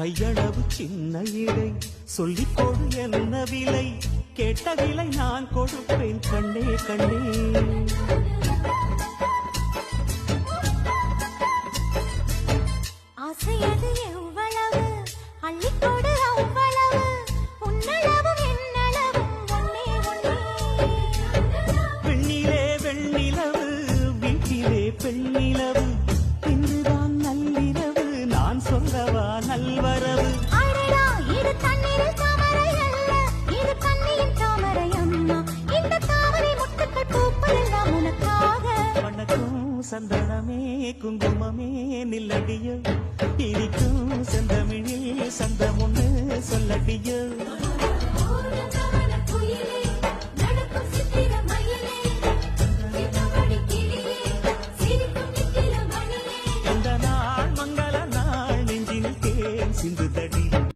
கையளவு சின்ன இடை. சொல்லிக் கொடு என்ன விலை? கேட்ட விலை நான் கொடுப்பேன். கண்ணே கண்ணே. ஆசையது எவ்வளவு? அள்ளிக்கொடு அவ்வளவு? உன்னளவும் என்னளவும் ஒன்னே ஒன்னே. வெண்ணிலே வெண்ணிலவு வீட்டிலே பெண்ணிலவு. உனக்காக. வணக்கம் சந்தனமே குங்குமமே நில்லடியோ இனிக்கும் செந்தமிழில் சந்தம் ஒண்ணு சொல்லடியோ இந்த நாள் மங்கள நாள் நெஞ்சில் தேன் சிந்துதடி